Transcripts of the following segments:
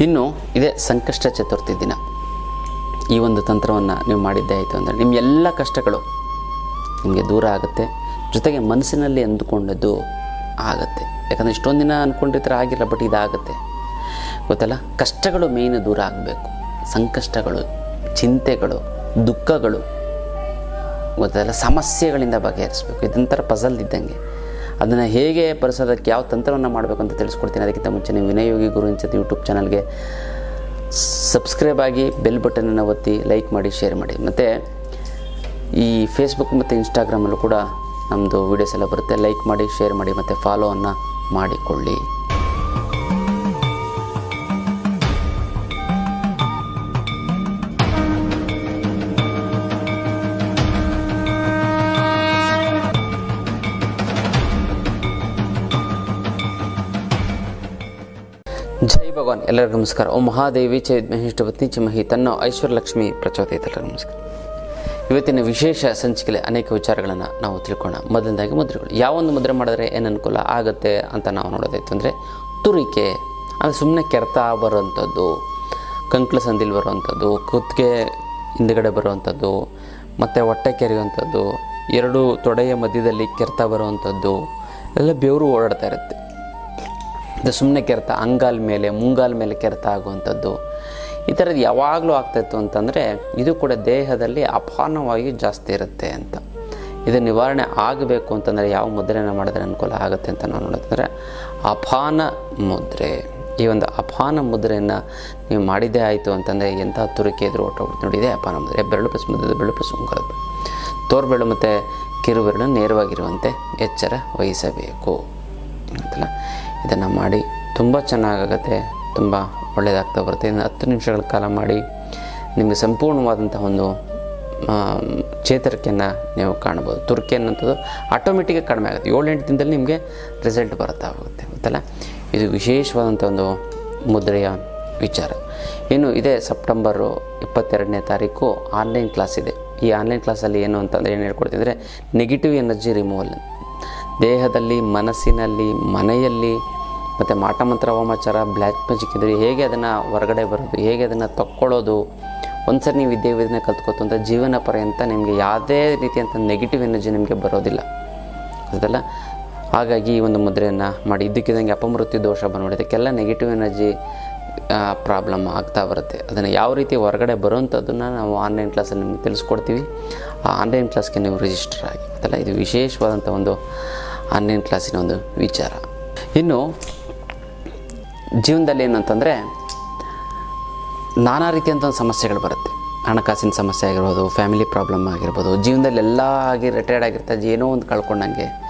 ಇನ್ನು ಇದೇ ಸಂಕಷ್ಟ ಚತುರ್ಥಿ ದಿನ. ಈ ಒಂದು ತಂತ್ರವನ್ನು ನೀವು ಮಾಡಿದ್ದೇ ಆಯಿತು ಅಂದರೆ ನಿಮ್ಮ ಎಲ್ಲ ಕಷ್ಟಗಳು ನಿಮಗೆ ದೂರ ಆಗುತ್ತೆ. ಜೊತೆಗೆ ಮನಸ್ಸಿನಲ್ಲಿ ಅಂದುಕೊಂಡದ್ದು ಆಗುತ್ತೆ. ಯಾಕಂದರೆ ಇಷ್ಟೊಂದು ದಿನ ಅಂದ್ಕೊಂಡಿದ್ರೆ ಆಗಿಲ್ಲ ಬಟ್ ಇದಾಗುತ್ತೆ. ಗೊತ್ತಲ್ಲ? ಕಷ್ಟಗಳು ಮೇಯ್ನ್ ದೂರ ಆಗಬೇಕು. ಸಂಕಷ್ಟಗಳು, ಚಿಂತೆಗಳು, ದುಃಖಗಳು, ಗೊತ್ತಲ್ಲ? ಸಮಸ್ಯೆಗಳಿಂದ ಬಗೆಹರಿಸಬೇಕು. ಇದೊಂಥರ ಪಜಲ್ ಇದ್ದಂಗೆ. ಅದನ್ನು ಹೇಗೆ ಪರಿಸರಕ್ಕೆ ಯಾವ ತಂತ್ರವನ್ನು ಮಾಡಬೇಕು ಅಂತ ತಿಳಿಸ್ಕೊಡ್ತೀನಿ. ಅದಕ್ಕಿಂತ ಮುಂಚೆ ನೀವು ವಿನಯೋಗಿ ಗುರು ಅನ್ಸುತ್ತೆ ಯೂಟ್ಯೂಬ್ ಚಾನಲ್ಗೆ ಸಬ್ಸ್ಕ್ರೈಬ್ ಆಗಿ ಬೆಲ್ ಬಟನನ್ನು ಒತ್ತಿ ಲೈಕ್ ಮಾಡಿ ಶೇರ್ ಮಾಡಿ. ಮತ್ತು ಈ ಫೇಸ್ಬುಕ್ ಮತ್ತು ಇನ್ಸ್ಟಾಗ್ರಾಮಲ್ಲೂ ಕೂಡ ನಮ್ಮದು ವೀಡಿಯೋಸ್ ಎಲ್ಲ ಬರುತ್ತೆ. ಲೈಕ್ ಮಾಡಿ ಶೇರ್ ಮಾಡಿ ಮತ್ತು ಫಾಲೋವನ್ನು ಮಾಡಿಕೊಳ್ಳಿ. ಜೈ ಭಗವಾನ್, ಎಲ್ಲರಿಗೂ ನಮಸ್ಕಾರ. ಓ ಮಹಾದೇವಿ ಚ ಮಹಿಷ್ಠಪತ್ನಿ ಚಿಮಹಿ ತನ್ನ ಐಶ್ವರ್ಯಲಕ್ಷ್ಮಿ ಪ್ರಚೋದಯ ಎಲ್ಲರಿಗೂ ನಮಸ್ಕಾರ. ಇವತ್ತಿನ ವಿಶೇಷ ಸಂಚಿಕೆಯಲ್ಲಿ ಅನೇಕ ವಿಚಾರಗಳನ್ನು ನಾವು ತಿಳ್ಕೊಳ್ಳೋಣ. ಮೊದಲನೇದಾಗಿ ಮುದ್ರೆಗಳು. ಯಾವೊಂದು ಮುದ್ರೆ ಮಾಡಿದ್ರೆ ಏನು ಅನುಕೂಲ ಆಗುತ್ತೆ ಅಂತ ನಾವು ನೋಡೋದಾಯ್ತು ಅಂದರೆ, ತುರಿಕೆ ಅದು ಸುಮ್ಮನೆ ಕೆರೆತ ಬರುವಂಥದ್ದು ಕಂಕ್ಳ ಸಂದಿಲ್ ಬರುವಂಥದ್ದು ಕುತ್ತಿಗೆ ಹಿಂದುಗಡೆ ಬರುವಂಥದ್ದು ಮತ್ತು ಹೊಟ್ಟೆ ಕೆರೆಯುವಂಥದ್ದು ಎರಡು ತೊಡೆಯ ಮಧ್ಯದಲ್ಲಿ ಕೆರೆತ ಬರುವಂಥದ್ದು ಎಲ್ಲ ಬೆವರು ಓಡಾಡ್ತಾ ಇರುತ್ತೆ. ಇದು ಸುಮ್ಮನೆ ಕೆರೆತ, ಅಂಗಾಲ ಮೇಲೆ, ಮುಂಗಾಲ ಮೇಲೆ ಕೆರೆತ ಆಗುವಂಥದ್ದು. ಈ ಥರದ್ದು ಯಾವಾಗಲೂ ಆಗ್ತಾಯಿತ್ತು ಅಂತಂದರೆ, ಇದು ಕೂಡ ದೇಹದಲ್ಲಿ ಅಪಾನವಾಗಿ ಜಾಸ್ತಿ ಇರುತ್ತೆ ಅಂತ. ಇದು ನಿವಾರಣೆ ಆಗಬೇಕು ಅಂತಂದರೆ ಯಾವ ಮುದ್ರೆನ ಮಾಡಿದ್ರೆ ಅನುಕೂಲ ಆಗುತ್ತೆ ಅಂತ ನಾವು ನೋಡೋದಂದರೆ ಅಪಾನ ಮುದ್ರೆ. ಈ ಒಂದು ಅಪಾನ ಮುದ್ರೆಯನ್ನು ನೀವು ಮಾಡಿದ್ದೇ ಆಯಿತು ಅಂತಂದರೆ ಎಂಥ ತುರಿಕೆ ಇದ್ರೂ ಹೊಟ್ಟೋಗ್ಬಿಟ್ಟು ನೋಡಿ, ಇದೇ ಅಪಾನ ಮುದ್ರೆ. ಬೆರಳು ಪ್ಲಸ್ ಮುದ್ರೆ ಬೆರಳು ಪ್ಲಸ್ ಉಂಗುರದ ತೋರ್ಬೆರಳು ಮತ್ತು ಕಿರುಬೆರಳು ನೇರವಾಗಿರುವಂತೆ ಎಚ್ಚರ ವಹಿಸಬೇಕು. ಅಂತಲ್ಲ ಇದನ್ನು ಮಾಡಿ ತುಂಬ ಚೆನ್ನಾಗಾಗುತ್ತೆ, ತುಂಬ ಒಳ್ಳೆಯದಾಗ್ತಾ ಬರುತ್ತೆ. ಇನ್ನು ಹತ್ತು ನಿಮಿಷಗಳ ಕಾಲ ಮಾಡಿ ನಿಮಗೆ ಸಂಪೂರ್ಣವಾದಂಥ ಒಂದು ಚೇತರಿಕೆಯನ್ನು ನೀವು ಕಾಣ್ಬೋದು ತುರ್ಕೆ ಅನ್ನೋಂಥದ್ದು ಆಟೋಮೆಟಿಕ್ಕಾಗಿ ಕಡಿಮೆ ಆಗುತ್ತೆ. ಏಳೆಂಟು ದಿನದಲ್ಲಿ ನಿಮಗೆ ರಿಸಲ್ಟ್ ಬರ್ತಾ ಹೋಗುತ್ತೆ ಗೊತ್ತಲ್ಲ? ಇದು ವಿಶೇಷವಾದಂಥ ಒಂದು ಮುದ್ರೆಯ ವಿಚಾರ. ಇನ್ನು ಇದೇ ಸೆಪ್ಟೆಂಬರು ಇಪ್ಪತ್ತೆರಡನೇ ತಾರೀಕು ಆನ್ಲೈನ್ ಕ್ಲಾಸ್ ಇದೆ. ಈ ಆನ್ಲೈನ್ ಕ್ಲಾಸಲ್ಲಿ ಏನು ಅಂತಂದರೆ ಏನು ಹೇಳ್ಕೊಡ್ತಿದ್ರೆ ನೆಗೆಟಿವ್ ಎನರ್ಜಿ ರಿಮೂವಲ್ ದೇಹದಲ್ಲಿ, ಮನಸ್ಸಿನಲ್ಲಿ, ಮನೆಯಲ್ಲಿ, ಮತ್ತು ಮಾಟಮಂತ್ರ ಹೋಮಾಚಾರ ಬ್ಲ್ಯಾಕ್ ಮ್ಯಾಜಿಕ್ ಇದ್ದರೆ ಹೇಗೆ ಅದನ್ನು ಹೊರಗಡೆ ಬರೋದು, ಹೇಗೆ ಅದನ್ನು ತಕ್ಕೊಳ್ಳೋದು? ಒಂದು ಸರಿ ನೀವು ವಿದ್ಯೆ ವಿಧಾನ ಕಲ್ತ್ಕೊತು ಜೀವನ ಪರ್ಯಂತ ನಿಮಗೆ ಯಾವುದೇ ರೀತಿಯಂಥ ನೆಗೆಟಿವ್ ಎನರ್ಜಿ ನಿಮಗೆ ಬರೋದಿಲ್ಲ. ಅದಲ್ಲ ಹಾಗಾಗಿ ಈ ಒಂದು ಮುದ್ರೆಯನ್ನು ಮಾಡಿ. ಇದ್ದಕ್ಕಿದ್ದಂಗೆ ಅಪಮೃತ್ಯು ದೋಷ ಬಂದ್ಬಿಡಿ ಇದಕ್ಕೆಲ್ಲ ನೆಗೆಟಿವ್ ಎನರ್ಜಿ ಪ್ರಾಬ್ಲಮ್ ಆಗ್ತಾ ಬರುತ್ತೆ. ಅದನ್ನು ಯಾವ ರೀತಿ ಹೊರಗಡೆ ಬರೋವಂಥದ್ದನ್ನು ನಾವು ಆನ್ಲೈನ್ ಕ್ಲಾಸಲ್ಲಿ ನಿಮಗೆ ತಿಳಿಸ್ಕೊಡ್ತೀವಿ. ಆ ಆನ್ಲೈನ್ ಕ್ಲಾಸ್ಗೆ ನೀವು ರಿಜಿಸ್ಟರ್ ಆಗಿ, ಗೊತ್ತಲ್ಲ? ಇದು ವಿಶೇಷವಾದಂಥ ಒಂದು ಆನ್ಲೈನ್ ಕ್ಲಾಸಿನ ಒಂದು ವಿಚಾರ. ಇನ್ನು, ಜೀವನದಲ್ಲಿ ಏನಂತಂದರೆ, ನಾನಾ ರೀತಿಯಂಥ ಸಮಸ್ಯೆಗಳು ಬರುತ್ತೆ. ಹಣಕಾಸಿನ ಸಮಸ್ಯೆ ಆಗಿರ್ಬೋದು ಫ್ಯಾಮಿಲಿ ಪ್ರಾಬ್ಲಮ್ ಆಗಿರ್ಬೋದು, ಜೀವನದಲ್ಲಿ ಎಲ್ಲ ಆಗಿ ರಿಟೈರ್ಡ್ ಆಗಿರ್ತಾ, ಏನೋ ಒಂದು ಕಳ್ಕೊಂಡಂಗೆ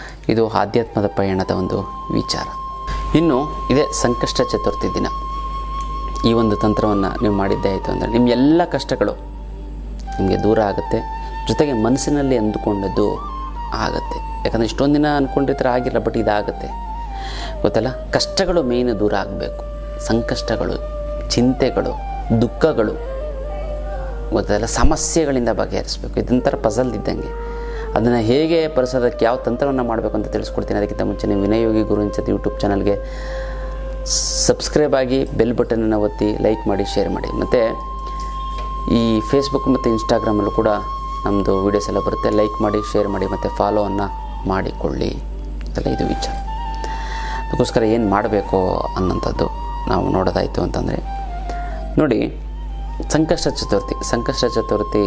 ಇದು ಆಧ್ಯಾತ್ಮದ ಪಯಣದ ಒಂದು ವಿಚಾರ. ಇನ್ನು ಇದೇ ಸಂಕಷ್ಟ ಚತುರ್ಥಿ ದಿನ. ಈ ಒಂದು ತಂತ್ರವನ್ನು ನೀವು ಮಾಡಿದ್ದೇ ಆಯಿತು ಅಂದರೆ ನಿಮ್ಮ ಎಲ್ಲ ಕಷ್ಟಗಳು ನಿಮಗೆ ದೂರ ಆಗುತ್ತೆ. ಜೊತೆಗೆ ಮನಸ್ಸಿನಲ್ಲಿ ಅಂದುಕೊಂಡದ್ದು ಆಗುತ್ತೆ. ಯಾಕಂದರೆ ಇಷ್ಟೊಂದು ದಿನ ಅಂದ್ಕೊಂಡಿದ್ರೆ ಆಗಿಲ್ಲ ಬಟ್ ಇದಾಗುತ್ತೆ. ಗೊತ್ತಲ್ಲ? ಕಷ್ಟಗಳು ಮೇಯ್ನ್ ದೂರ ಆಗಬೇಕು. ಸಂಕಷ್ಟಗಳು, ಚಿಂತೆಗಳು, ದುಃಖಗಳು, ಗೊತ್ತಲ್ಲ? ಸಮಸ್ಯೆಗಳಿಂದ ಬಗೆಹರಿಸಬೇಕು. ಇದೊಂಥರ ಪಜಲ್ ಅದನ್ನು ಹೇಗೆ ಪರಿಸೋದಕ್ಕೆ ಯಾವ ತಂತ್ರವನ್ನು ಮಾಡಬೇಕು ಅಂತ ತಿಳಿಸ್ಕೊಡ್ತೀನಿ. ಅದಕ್ಕಿಂತ ಮುಂಚೆ ನೀವು ವಿನಯೋಗಿ ಗುರು ಅಂಚತಿ ಯೂಟ್ಯೂಬ್ ಚಾನಲ್ಗೆ ಸಬ್ಸ್ಕ್ರೈಬ್ ಆಗಿ ಬೆಲ್ ಬಟನನ್ನು ಒತ್ತಿ ಲೈಕ್ ಮಾಡಿ ಶೇರ್ ಮಾಡಿ. ಮತ್ತು ಈ ಫೇಸ್ಬುಕ್ ಮತ್ತು ಇನ್ಸ್ಟಾಗ್ರಾಮಲ್ಲೂ ಕೂಡ ನಮ್ಮದು ವೀಡಿಯೋಸ್ ಎಲ್ಲ ಬರುತ್ತೆ. ಲೈಕ್ ಮಾಡಿ ಶೇರ್ ಮಾಡಿ ಮತ್ತು ಫಾಲೋವನ್ನು ಮಾಡಿಕೊಳ್ಳಿ ಅದೆಲ್ಲ ಇದು ವಿಚಾರ. ಅದಕ್ಕೋಸ್ಕರ ಏನು ಮಾಡಬೇಕು ಅನ್ನೋಂಥದ್ದು ನಾವು ನೋಡೋದಾಯಿತು ಅಂತಂದರೆ, ನೋಡಿ ಸಂಕಷ್ಟ ಚತುರ್ಥಿ ಸಂಕಷ್ಟ ಚತುರ್ಥಿ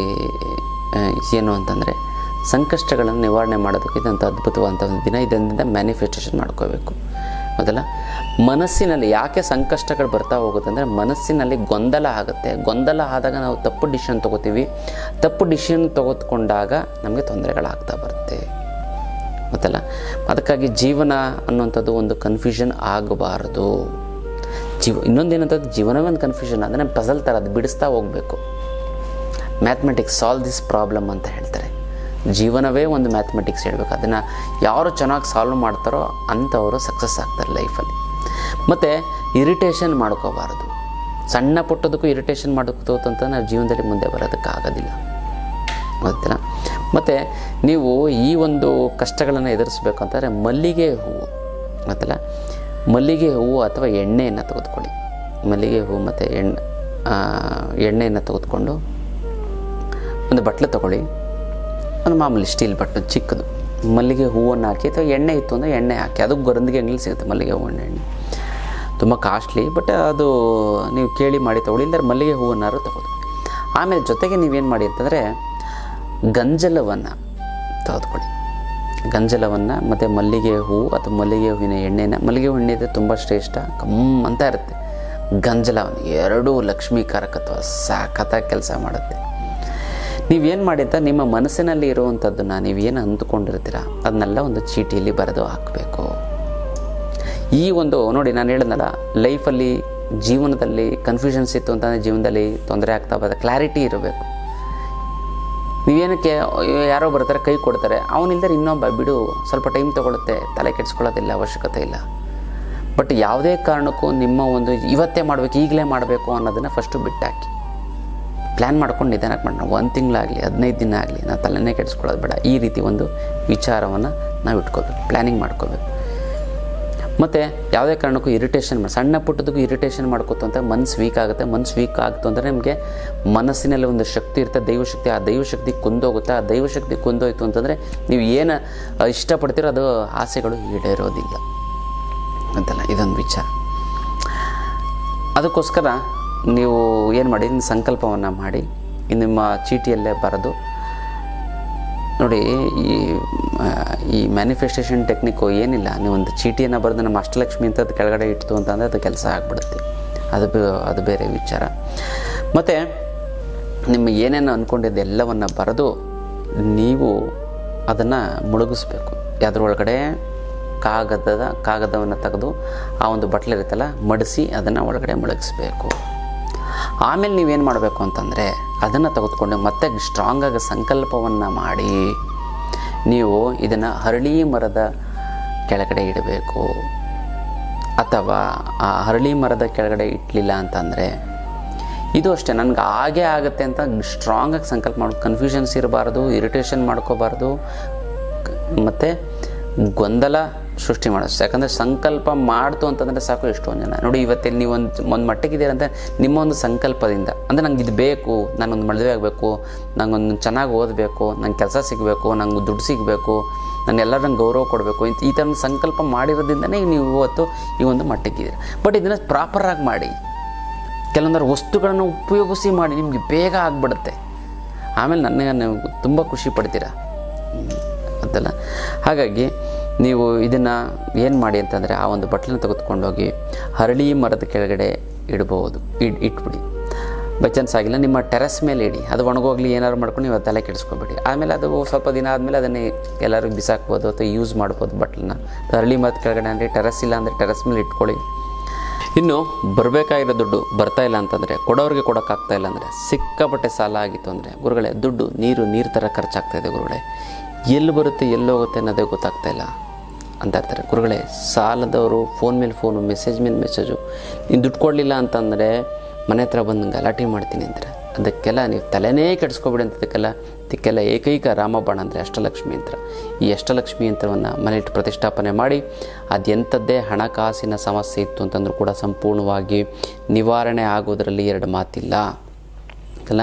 ಏನು ಅಂತಂದರೆ ಸಂಕಷ್ಟಗಳನ್ನು ನಿವಾರಣೆ ಮಾಡೋದಕ್ಕೆ ಇದಂಥ ಅದ್ಭುತವಾದಂಥ ಒಂದು ದಿನ ಇದರಿಂದ ಮ್ಯಾನಿಫೆಸ್ಟೇಷನ್ ಮಾಡ್ಕೋಬೇಕು. ಮೊದಲ, ಮನಸ್ಸಿನಲ್ಲಿ ಯಾಕೆ ಸಂಕಷ್ಟಗಳು ಬರ್ತಾ ಹೋಗುತ್ತೆ ಅಂದರೆ ಮನಸ್ಸಿನಲ್ಲಿ ಗೊಂದಲ ಆಗುತ್ತೆ. ಗೊಂದಲ ಆದಾಗ ನಾವು ತಪ್ಪು ಡಿಸಿಷನ್ ತೊಗೋತೀವಿ. ತಪ್ಪು ಡಿಸಿಷನ್ ತೊಗೊತ್ಕೊಂಡಾಗ ನಮಗೆ ತೊಂದರೆಗಳಾಗ್ತಾ ಬರುತ್ತೆ. ಗೊತ್ತಲ್ಲ ಅದಕ್ಕಾಗಿ ಜೀವನ ಅನ್ನುವಂಥದ್ದು ಒಂದು ಕನ್ಫ್ಯೂಷನ್ ಆಗಬಾರ್ದು. ಜೀವ ಇನ್ನೊಂದೇನಂತದ್ದು ಜೀವನವೇ ಒಂದು ಕನ್ಫ್ಯೂಷನ್ ಅದನ್ನು ಪಸಲ್ ಥರ ಅದು ಬಿಡಿಸ್ತಾ ಹೋಗಬೇಕು. ಮ್ಯಾಥಮೆಟಿಕ್ಸ್ ಸಾಲ್ವ್ ದಿಸ್ ಪ್ರಾಬ್ಲಮ್ ಅಂತ ಹೇಳ್ತಾರೆ. ಜೀವನವೇ ಒಂದು ಮ್ಯಾಥಮೆಟಿಕ್ಸ್ ಹೇಳಬೇಕು. ಅದನ್ನು ಯಾರು ಚೆನ್ನಾಗಿ ಸಾಲ್ವ್ ಮಾಡ್ತಾರೋ ಅಂಥವರು ಸಕ್ಸಸ್ ಆಗ್ತಾರೆ ಲೈಫಲ್ಲಿ ಮತ್ತು ಇರಿಟೇಷನ್ ಮಾಡ್ಕೋಬಾರ್ದು. ಸಣ್ಣ ಪುಟ್ಟದಕ್ಕೂ ಇರಿಟೇಷನ್ ಮಾಡ್ಕೋತಂತ ನಾವು ಜೀವನದಲ್ಲಿ ಮುಂದೆ ಬರೋದಕ್ಕಾಗೋದಿಲ್ಲ ಗೊತ್ತಿಲ್ಲ ಮತ್ತು ನೀವು ಈ ಒಂದು ಕಷ್ಟಗಳನ್ನು ಎದುರಿಸ್ಬೇಕಂತಂದರೆ ಮಲ್ಲಿಗೆ ಹೂವು. ಗೊತ್ತಲ್ಲ ಮಲ್ಲಿಗೆ ಹೂವು ಅಥವಾ ಎಣ್ಣೆಯನ್ನು ತೆಗೆದುಕೊಳ್ಳಿ. ಮಲ್ಲಿಗೆ ಹೂವು ಮತ್ತು ಎಣ್ಣೆ ಎಣ್ಣೆಯನ್ನು ತೆಗೆದುಕೊಂಡು ಒಂದು ಬಟ್ಲು ತೊಗೊಳ್ಳಿ. ಒಂದು ಮಾಮೂಲಿ ಸ್ಟೀಲ್ ಬಟ್ಟು ಚಿಕ್ಕದು. ಮಲ್ಲಿಗೆ ಹೂವನ್ನು ಹಾಕಿ ಅಥವಾ ಎಣ್ಣೆ ಇತ್ತು ಅಂದರೆ ಎಣ್ಣೆ ಹಾಕಿ. ಅದು ಗೊರಂದಿಗೆ ಅಂಗಡಿ ಸಿಗುತ್ತೆ, ಮಲ್ಲಿಗೆ ಹೂವಿನ ಎಣ್ಣೆ. ತುಂಬ ಕಾಸ್ಟ್ಲಿ ಬಟ್ ಅದು ನೀವು ಕೇಳಿ ಮಾಡಿ ತೊಗೊಳ್ಳಿ ಅಂದ್ರೆ ಮಲ್ಲಿಗೆ ಹೂವನ್ನಾರು ತಗೋದು ಆಮೇಲೆ ಜೊತೆಗೆ ನೀವೇನು ಮಾಡಿ ಅಂತಂದರೆ ಗಂಜಲವನ್ನು ತೆಗೆದುಕೊಳ್ಳಿ. ಗಂಜಲವನ್ನು ಮತ್ತು ಮಲ್ಲಿಗೆ ಹೂವು ಅಥವಾ ಮಲ್ಲಿಗೆ ಹೂವಿನ ಎಣ್ಣೆನ, ಮಲ್ಲಿಗೆ ಹೂವಿನ ಎಣ್ಣೆ ತುಂಬ ಶ್ರೇಷ್ಠ ಕಮ್ ಅಂತ ಇರುತ್ತೆ. ಗಂಜಲವನ್ನು ಎರಡೂ ಲಕ್ಷ್ಮೀಕಾರಕತ್ವ ಸಾಕತ್ತಾಗಿ ಕೆಲಸ ಮಾಡುತ್ತೆ. ನೀವೇನು ಮಾಡಿ ಅಂತ ನಿಮ್ಮ ಮನಸ್ಸಿನಲ್ಲಿ ಇರುವಂಥದ್ದನ್ನು ನೀವೇನು ಅಂದುಕೊಂಡಿರ್ತೀರ? ಅದನ್ನೆಲ್ಲ ಒಂದು ಚೀಟಿಯಲ್ಲಿ ಬರೆದು ಹಾಕಬೇಕು. ಈ ಒಂದು, ನೋಡಿ, ನಾನು ಹೇಳಿದ್ನಲ್ಲ, ಲೈಫಲ್ಲಿ ಜೀವನದಲ್ಲಿ ಕನ್ಫ್ಯೂಷನ್ಸ್ ಇತ್ತು ಅಂತಂದರೆ ಜೀವನದಲ್ಲಿ ತೊಂದರೆ ಆಗ್ತಾ ಬರ್ತದೆ ಕ್ಲಾರಿಟಿ ಇರಬೇಕು. ನೀವೇನಕ್ಕೆ, ಯಾರೋ ಬರ್ತಾರೆ, ಕೈ ಕೊಡ್ತಾರೆ ಅವನಿಲ್ದರೆ ಇನ್ನೊಬ್ಬ ಬಿಡು, ಸ್ವಲ್ಪ ಟೈಮ್ ತೊಗೊಳುತ್ತೆ, ತಲೆ ಕೆಡಿಸ್ಕೊಳ್ಳೋದಿಲ್ಲ, ಅವಶ್ಯಕತೆ ಇಲ್ಲ. ಬಟ್ ಯಾವುದೇ ಕಾರಣಕ್ಕೂ ನಿಮ್ಮ ಒಂದು, ಇವತ್ತೇ ಮಾಡಬೇಕು, ಈಗಲೇ ಮಾಡಬೇಕು ಅನ್ನೋದನ್ನು ಫಸ್ಟು ಬಿಟ್ಟಾಕಿ. ಪ್ಲ್ಯಾನ್ ಮಾಡ್ಕೊಂಡು ನಿಧಾನಕ್ಕೆ ಮಾಡೋಣ ಒಂದು ತಿಂಗಳಾಗಲಿ, ಹದಿನೈದು ದಿನ ಆಗಲಿ ನಾವು ತಲೆನೇ ಕೆಡಿಸ್ಕೊಳ್ಳೋದು ಬೇಡ. ಈ ರೀತಿ ಒಂದು ವಿಚಾರವನ್ನು ನಾವು ಇಟ್ಕೋಬೇಕು, ಪ್ಲ್ಯಾನಿಂಗ್ ಮಾಡ್ಕೋಬೇಕು. ಮತ್ತು ಯಾವುದೇ ಕಾರಣಕ್ಕೂ ಇರಿಟೇಷನ್ ಮಾಡಿ ಸಣ್ಣ ಪುಟ್ಟದಕ್ಕೂ ಇರಿಟೇಷನ್ ಮಾಡ್ಕೋತು ಅಂತ ಮನ್ಸು ವೀಕ್ ಆಗುತ್ತೆ. ಮನ್ಸು ವೀಕ್ ಆಗ್ತು ಅಂದರೆ ನಿಮಗೆ ಮನಸ್ಸಿನಲ್ಲಿ ಒಂದು ಶಕ್ತಿ ಇರುತ್ತೆ, ದೈವಶಕ್ತಿ. ಆ ದೈವಶಕ್ತಿ ಕುಂದೋಗುತ್ತೆ. ಆ ದೈವಶಕ್ತಿ ಕುಂದೋಯ್ತು ಅಂತಂದರೆ ನೀವು ಏನು ಇಷ್ಟಪಡ್ತೀರೋ ಅದು ಆಸೆಗಳು ಈಡೇರೋದಿಲ್ಲ. ಅಂತಲ್ಲ ಇದೊಂದು ವಿಚಾರ. ಅದಕ್ಕೋಸ್ಕರ ನೀವು ಏನು ಮಾಡಿ? ಸಂಕಲ್ಪವನ್ನು ಮಾಡಿ. ನಿಮ್ಮ ಚೀಟಿಯಲ್ಲೇ ಬರೆದು. ನೋಡಿ, ಈ ಈ ಮ್ಯಾನಿಫೆಸ್ಟೇಷನ್ ಟೆಕ್ನಿಕ್ಕು ಏನಿಲ್ಲ. ನೀವು ಒಂದು ಚೀಟಿಯನ್ನು ಬರೆದು ನಮ್ಮ ಅಷ್ಟಲಕ್ಷ್ಮಿ ಅಂತ ಅದು ಕೆಳಗಡೆ ಇಟ್ಟು ಅಂತಂದರೆ ಅದು ಕೆಲಸ ಆಗಿಬಿಡುತ್ತೆ. ಅದು ಅದು ಬೇರೆ ವಿಚಾರ. ಮತ್ತು, ನಿಮ್ಮ ಏನೇನು ಅಂದ್ಕೊಂಡಿದ್ದ ಎಲ್ಲವನ್ನು ಬರೆದು ನೀವು ಅದನ್ನು ಮುಳುಗಿಸ್ಬೇಕು. ಅದರೊಳಗಡೆ ಕಾಗದದ, ಕಾಗದವನ್ನು ತೆಗೆದು ಆ ಒಂದು ಬಟ್ಲಿರುತ್ತಲ್ಲ, ಮಡಿಸಿ ಅದನ್ನು ಒಳಗಡೆ ಮುಳುಗಿಸ್ಬೇಕು. ಆಮೇಲೆ ನೀವೇನು ಮಾಡಬೇಕು ಅಂತಂದರೆ ಅದನ್ನು ತೆಗೆದುಕೊಂಡು ಮತ್ತೆ ಸ್ಟ್ರಾಂಗಾಗಿ ಸಂಕಲ್ಪವನ್ನು ಮಾಡಿ ನೀವು ಇದನ್ನು ಹರಳಿ ಮರದ ಕೆಳಗಡೆ ಇಡಬೇಕು. ಅಥವಾ ಆ ಹರಳಿ ಮರದ ಕೆಳಗಡೆ ಇಡಲಿಲ್ಲ ಅಂತಂದರೆ ಇದು ಅಷ್ಟೇ, ನನಗೆ ಹಾಗೇ ಆಗುತ್ತೆ ಅಂತ ಸ್ಟ್ರಾಂಗಾಗಿ ಸಂಕಲ್ಪ ಮಾಡೋದು ಕನ್ಫ್ಯೂಷನ್ಸ್ ಇರಬಾರ್ದು ಇರಿಟೇಷನ್ ಮಾಡ್ಕೋಬಾರ್ದು, ಮತ್ತು ಗೊಂದಲ ಸೃಷ್ಟಿ ಮಾಡೋದು ಯಾಕಂದರೆ ಸಂಕಲ್ಪ ಮಾಡ್ತು ಅಂತಂದರೆ ಸಾಕು ಎಷ್ಟೊಂದು ಜನ. ನೋಡಿ, ಇವತ್ತಿಲ್ಲಿ ನೀವು ಒಂದು ಒಂದು ಮಟ್ಟಕ್ಕಿದ್ದೀರ ನಿಮ್ಮ ಒಂದು ಸಂಕಲ್ಪದಿಂದ. ಅಂದರೆ ನಂಗೆ ಇದು ಬೇಕು, ನಾನೊಂದು ಮದುವೆ ಆಗಬೇಕು, ನಂಗೊಂದು ಚೆನ್ನಾಗಿ ಓದಬೇಕು, ನಂಗೆ ಕೆಲಸ ಸಿಗಬೇಕು, ನಂಗೆ ದುಡ್ಡು ಸಿಗಬೇಕು ನಾನು ಎಲ್ಲರೂ ಗೌರವ ಕೊಡಬೇಕು ಇಂತ ಈ ಥರ ಸಂಕಲ್ಪ ಮಾಡಿರೋದ್ರಿಂದನೇ ನೀವು ಇವತ್ತು ಈ ಒಂದು ಮಟ್ಟಕ್ಕಿದ್ದೀರಿ ಬಟ್ ಇದನ್ನು ಪ್ರಾಪರಾಗಿ ಮಾಡಿ. ಕೆಲವೊಂದರ ವಸ್ತುಗಳನ್ನು ಉಪಯೋಗಿಸಿ ಮಾಡಿ ನಿಮಗೆ ಬೇಗ ಆಗಿಬಿಡುತ್ತೆ. ಆಮೇಲೆ ನನಗೆ ನೀವು ತುಂಬ ಖುಷಿ ಪಡ್ತೀರಾ? ಅದಲ್ಲ. ಹಾಗಾಗಿ ನೀವು ಇದನ್ನು ಏನು ಮಾಡಿ ಅಂತಂದರೆ ಆ ಒಂದು ಬಟ್ಲನ್ನು ತೆಗೆದುಕೊಂಡೋಗಿ ಹರಳಿ ಮರದ ಕೆಳಗಡೆ ಇಡ್ಬೋದು ಇಡ್ ಇಟ್ಬಿಡಿ. ಬೈ ಆಗಿಲ್ಲ, ನಿಮ್ಮ ಟೆರೆಸ್ ಮೇಲೆ ಇಡಿ. ಅದು ಒಣಗೋಗ್ಲಿ, ಏನಾದ್ರು ಮಾಡ್ಕೊಂಡು ನೀವು ತಲೆ ಕೆಡಿಸ್ಕೊಬೇಡಿ. ಆಮೇಲೆ ಅದು ಸ್ವಲ್ಪ ದಿನ ಆದಮೇಲೆ ಅದನ್ನೇ ಎಲ್ಲರಿಗೂ ಬಿಸಾಕ್ಬೋದು ಅಥವಾ ಯೂಸ್ ಮಾಡ್ಬೋದು ಬಟ್ಲನ್ನ. ಹರಳಿ ಮರದ ಕೆಳಗಡೆ ಅಂದರೆ ಟೆರೆಸ್ ಇಲ್ಲ ಅಂದರೆ ಟೆರೆಸ್ ಮೇಲೆ ಇಟ್ಕೊಳ್ಳಿ. ಇನ್ನು ಬರಬೇಕಾಗಿರೋ ದುಡ್ಡು ಬರ್ತಾ ಇಲ್ಲ ಅಂತಂದರೆ, ಕೊಡೋರಿಗೆ ಕೊಡೋಕ್ಕಾಗ್ತಾ ಇಲ್ಲ ಅಂದರೆ ಸಿಕ್ಕಾಪಟ್ಟೆ ಸಾಲ ಆಗಿತ್ತು ಅಂದರೆ, ಗುರುಗಳೇ, ದುಡ್ಡು ನೀರು ನೀರು ಥರ ಖರ್ಚಾಗ್ತಾಯಿದೆ ಗುರುಗಳೇ. ಎಲ್ಲಿ ಬರುತ್ತೆ ಎಲ್ಲೋಗುತ್ತೆ ಅನ್ನೋದೇ ಗೊತ್ತಾಗ್ತಾ ಇಲ್ಲ. ಅಂತ ಇರ್ತಾರೆ ಗುರುಗಳೇ, ಸಾಲದವರು ಫೋನ್ ಮೇಲೆ ಫೋನು ಮೆಸೇಜ್ ಮೇಲೆ ಮೆಸೇಜು ನೀನು ದುಡ್ಡು ಕೊಡಲಿಲ್ಲ ಅಂತಂದರೆ ಮನೆ ಹತ್ರ ಬಂದು ಗಲಾಟೆ ಮಾಡ್ತೀನಿ ಅಂತಾರೆ. ಅದಕ್ಕೆಲ್ಲ ನೀವು ತಲೆನೇ ಕೆಡಿಸ್ಕೊಬೇಡಿ ಅಂತ ಅದಕ್ಕೆಲ್ಲ ಏಕೈಕ ರಾಮಬಾಣ ಅಂದರೆ ಅಷ್ಟಲಕ್ಷ್ಮಿ ಯಂತ್ರ ಈ ಅಷ್ಟಲಕ್ಷ್ಮಿ ಯಂತ್ರವನ್ನು ಮನೆಯಿಟ್ಟು ಪ್ರತಿಷ್ಠಾಪನೆ ಮಾಡಿ ಅದೆಂಥದ್ದೇ ಹಣಕಾಸಿನ ಸಮಸ್ಯೆ ಇತ್ತು ಅಂತಂದ್ರೂ ಕೂಡ ಸಂಪೂರ್ಣವಾಗಿ ನಿವಾರಣೆ ಆಗೋದರಲ್ಲಿ ಎರಡು ಮಾತಿಲ್ಲ. ಅಲ್ಲ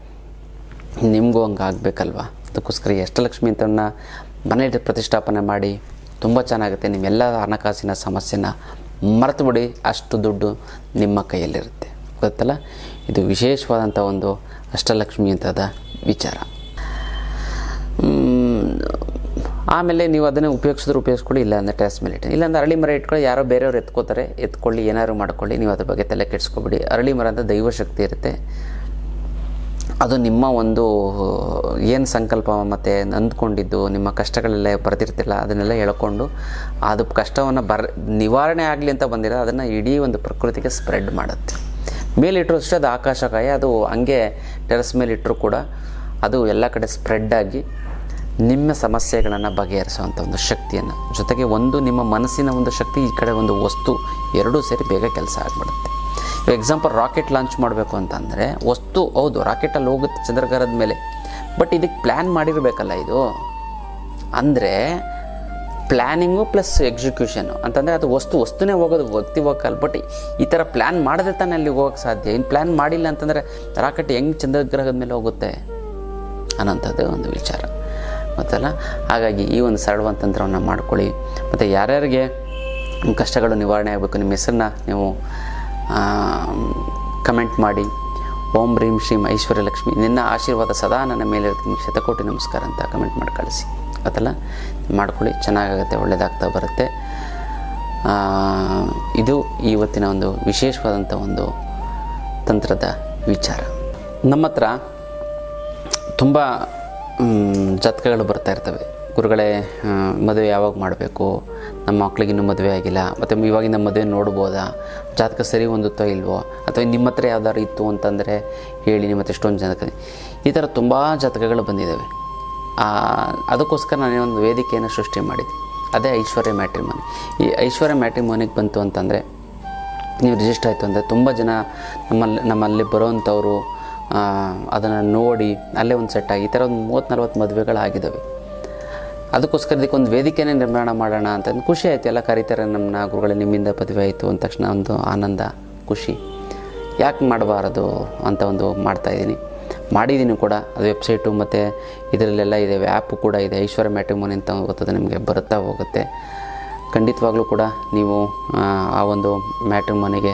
ನಿಮಗೂ ಹಂಗೆ ಆಗಬೇಕಲ್ವ? ಅದಕ್ಕೋಸ್ಕರ ಈ ಅಷ್ಟಲಕ್ಷ್ಮಿ ಅಂತವನ್ನ ಮನೆ ಪ್ರತಿಷ್ಠಾಪನೆ ಮಾಡಿ ತುಂಬ ಚೆನ್ನಾಗುತ್ತೆ. ನಿಮ್ಮೆಲ್ಲ ಹಣಕಾಸಿನ ಸಮಸ್ಯೆನ ಮರೆತು ಬಿಡಿ ಅಷ್ಟು ದುಡ್ಡು ನಿಮ್ಮ ಕೈಯಲ್ಲಿರುತ್ತೆ. ಗೊತ್ತಲ್ಲ? ಇದು ವಿಶೇಷವಾದಂಥ ಒಂದು ಅಷ್ಟಲಕ್ಷ್ಮಿ ಅಂತದ ವಿಚಾರ. ಆಮೇಲೆ ನೀವು ಅದನ್ನು ಉಪಯೋಗಿಸಿದ್ರೆ ಉಪಯೋಗಿಸ್ಕೊಳ್ಳಿ ಇಲ್ಲ ಅಂದರೆ ಟೆರೆಸ್ ಮೇಲೆ ಇಟ್ಟು ಇಲ್ಲಾಂದ್ರೆ ಅರಳಿ ಮರ ಇಟ್ಕೊಳ್ಳಿ, ಯಾರೋ ಬೇರೆಯವ್ರು ಎತ್ಕೋತಾರೆ, ಎತ್ಕೊಳ್ಳಿ, ಏನಾದ್ರು ಮಾಡ್ಕೊಳ್ಳಿ, ನೀವು ಅದ್ರ ಬಗ್ಗೆ ತಲೆ ಕೆಡಿಸ್ಕೊಬೇಡಿ. ಅರಳಿ ಮರ ಅಂತ ದೈವಶಕ್ತಿ ಇರುತ್ತೆ. ಅದು ನಿಮ್ಮ ಒಂದು ಏನು ಸಂಕಲ್ಪ ಮತ್ತು ಅಂದ್ಕೊಂಡಿದ್ದು, ನಿಮ್ಮ ಕಷ್ಟಗಳೆಲ್ಲ ಬರೆದಿರ್ತಿಲ್ಲ, ಅದನ್ನೆಲ್ಲ ಹೇಳ್ಕೊಂಡು ಅದು ಕಷ್ಟವನ್ನು ಬರ, ನಿವಾರಣೆ ಆಗಲಿ ಅಂತ ಬಂದಿರೋ, ಅದನ್ನು ಇಡೀ ಒಂದು ಪ್ರಕೃತಿಗೆ ಸ್ಪ್ರೆಡ್ ಮಾಡುತ್ತೆ. ಮೇಲಿಟ್ಟರು ಅಷ್ಟೇ ಅದು ಆಕಾಶಕಾಯ, ಅದು ಹಂಗೆ ಟೆರಸ್ ಮೇಲೆ ಇಟ್ಟರು ಕೂಡ ಅದು ಎಲ್ಲ ಕಡೆ ಸ್ಪ್ರೆಡ್ ಆಗಿ ನಿಮ್ಮ ಸಮಸ್ಯೆಗಳನ್ನು ಬಗೆಹರಿಸುವಂಥ ಒಂದು ಶಕ್ತಿಯನ್ನು, ಜೊತೆಗೆ ಒಂದು ನಿಮ್ಮ ಮನಸ್ಸಿನ ಒಂದು ಶಕ್ತಿ, ಈ ಕಡೆ ಒಂದು ವಸ್ತು, ಎರಡೂ ಸೇರಿ ಬೇಗ ಕೆಲಸ ಆಗಿಬಿಡುತ್ತೆ. ಎಕ್ಸಾಂಪಲ್ ರಾಕೆಟ್ ಲಾಂಚ್ ಮಾಡಬೇಕು ಅಂತಂದರೆ ವಸ್ತು ಹೌದು ರಾಕೆಟಲ್ಲಿ ಹೋಗುತ್ತೆ ಚಂದ್ರಗ್ರಹದ ಮೇಲೆ. ಬಟ್ ಇದಕ್ಕೆ ಪ್ಲ್ಯಾನ್ ಮಾಡಿರಬೇಕಲ್ಲ ಇದು? ಅಂದರೆ ಪ್ಲ್ಯಾನಿಂಗು ಪ್ಲಸ್ ಎಕ್ಸಿಕ್ಯೂಷನು ಅಂತಂದರೆ ಅದು ವಸ್ತು, ವಸ್ತುನೇ ಹೋಗೋದು ವ್ಯಕ್ತಿ ಹೋಗಲ್ಲ ಬಟ್ ಈ ಥರ ಪ್ಲ್ಯಾನ್ ಮಾಡಿದ್ರೆ ತಾನೇ ಅಲ್ಲಿ ಹೋಗೋಕೆ ಸಾಧ್ಯ? ಇನ್ನು ಪ್ಲ್ಯಾನ್ ಮಾಡಿಲ್ಲ ಅಂತಂದರೆ ರಾಕೆಟ್ ಹೆಂಗೆ ಚಂದ್ರಗ್ರಹದ ಮೇಲೆ ಹೋಗುತ್ತೆ ಅನ್ನೋಂಥದ್ದು ಒಂದು ವಿಚಾರ. ಗೊತ್ತಲ್ಲ ಹಾಗಾಗಿ ಈ ಒಂದು ಸರಳ ತಂತ್ರವನ್ನು ಮಾಡ್ಕೊಳ್ಳಿ. ಮತ್ತು ಯಾರ್ಯಾರಿಗೆ ಕಷ್ಟಗಳು ನಿವಾರಣೆ ಆಗಬೇಕು, ನಿಮ್ಮ ಹೆಸರನ್ನ ನೀವು ಕಮೆಂಟ್ ಮಾಡಿ. ಓಂ ರೀಂ ಶ್ರೀಂ ಐಶ್ವರ್ಯ ಲಕ್ಷ್ಮಿ. ನಿನ್ನ ಆಶೀರ್ವಾದ ಸದಾ ನನ್ನ ಮೇಲೆ ಶತಕೋಟಿ ನಮಸ್ಕಾರ ಅಂತ ಕಮೆಂಟ್ ಮಾಡಿ ಕಳಿಸಿ. ಅದೆಲ್ಲ ಮಾಡ್ಕೊಳ್ಳಿ. ಚೆನ್ನಾಗಾಗುತ್ತೆ ಒಳ್ಳೆಯದಾಗ್ತಾ ಬರುತ್ತೆ. ಇದು ಇವತ್ತಿನ ಒಂದು ವಿಶೇಷವಾದಂಥ ಒಂದು ತಂತ್ರದ ವಿಚಾರ. ನಮ್ಮ ಹತ್ರ ತುಂಬ ಜಾತಕಗಳು ಬರ್ತಾ ಇರ್ತವೆ. ಗುರುಗಳೇ ಮದುವೆ ಯಾವಾಗ ಮಾಡಬೇಕು? ನಮ್ಮ ಮಕ್ಳಿಗೆ ಇನ್ನೂ ಮದುವೆ ಆಗಿಲ್ಲ. ಮತ್ತು ಇವಾಗಿನ ಮದುವೆ ನೋಡ್ಬೋದಾ? ಜಾತಕ ಸರಿ ಹೊಂದುತ್ತೋ ಇಲ್ವೋ? ಅಥವಾ ನಿಮ್ಮ ಹತ್ರ ಯಾವ್ದಾದ್ರು ಇತ್ತು ಅಂತಂದರೆ ಹೇಳಿ, ನಿಮ್ಮ ಹತ್ರ ಎಷ್ಟೊಂದು ಜಾತಕ ಈ ಥರ ತುಂಬ ಜಾತಕಗಳು ಬಂದಿದ್ದಾವೆ. ಅದಕ್ಕೋಸ್ಕರ ನಾನು ಒಂದು ವೇದಿಕೆಯನ್ನು ಸೃಷ್ಟಿ ಮಾಡಿದ್ದೆ. ಅದೇ ಐಶ್ವರ್ಯ ಮ್ಯಾಟ್ರಿಮೋನಿ. ಈ ಐಶ್ವರ್ಯ ಮ್ಯಾಟ್ರಿಮೋನಿಗೆ ಬಂತು ಅಂತಂದರೆ, ನೀವು ರಿಜಿಸ್ಟರ್ ಆಯಿತು ಅಂದರೆ ತುಂಬ ಜನ ನಮ್ಮಲ್ಲಿ ನಮ್ಮಲ್ಲಿ ಬರೋವಂಥವ್ರು ಅದನ್ನು ನೋಡಿ, ಅಲ್ಲೇ ಒಂದು ಸೆಟ್ ಆಗಿ, ಈ ಥರ ಒಂದು ಮೂವತ್ತು ನಲ್ವತ್ತು ಮದುವೆಗಳಾಗಿದ್ದಾವೆ. ಅದಕ್ಕೋಸ್ಕರ ಇದಕ್ಕೊಂದು ವೇದಿಕೆನೇ ನಿರ್ಮಾಣ ಮಾಡೋಣ ಅಂತಂದು ಖುಷಿ ಆಯಿತು. ಎಲ್ಲ ಕರೀತಾರೆ. ನಮ್ಮನ್ನ ಗುರುಗಳೇ ನಿಮ್ಮಿಂದ ಪದವಿ ಆಯಿತು ಅಂದ ತಕ್ಷಣ ಒಂದು ಆನಂದ ಖುಷಿ. ಯಾಕೆ ಮಾಡಬಾರದು ಅಂತ ಒಂದು ಮಾಡ್ತಾಯಿದ್ದೀನಿ ಮಾಡಿದ್ದೀನಿ ಕೂಡ. ಅದು ವೆಬ್ಸೈಟು ಮತ್ತು ಇದರಲ್ಲೆಲ್ಲ ಇದೆ. ಆ್ಯಪು ಕೂಡ ಇದೆ. ಐಶ್ವರ್ಯ ಮ್ಯಾಟ್ರಿಮೋನಿ ಅಂತ ಗೊತ್ತದೆ ನಿಮಗೆ? ಬರುತ್ತಾ ಹೋಗುತ್ತೆ. ಖಂಡಿತವಾಗ್ಲೂ ಕೂಡ ನೀವು ಆ, ಒಂದು ಮ್ಯಾಟ್ರಿಮೋನಿಗೆ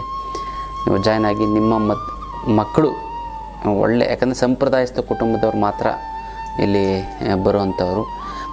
ನೀವು ಜಾಯ್ನ್ ಆಗಿ ನಿಮ್ಮ ಮಕ್ಕಳು ಒಳ್ಳೆ ಯಾಕಂದರೆ ಸಂಪ್ರದಾಯಸ್ಥ ಕುಟುಂಬದವ್ರು ಮಾತ್ರ ಇಲ್ಲಿ ಬರುವಂಥವ್ರು.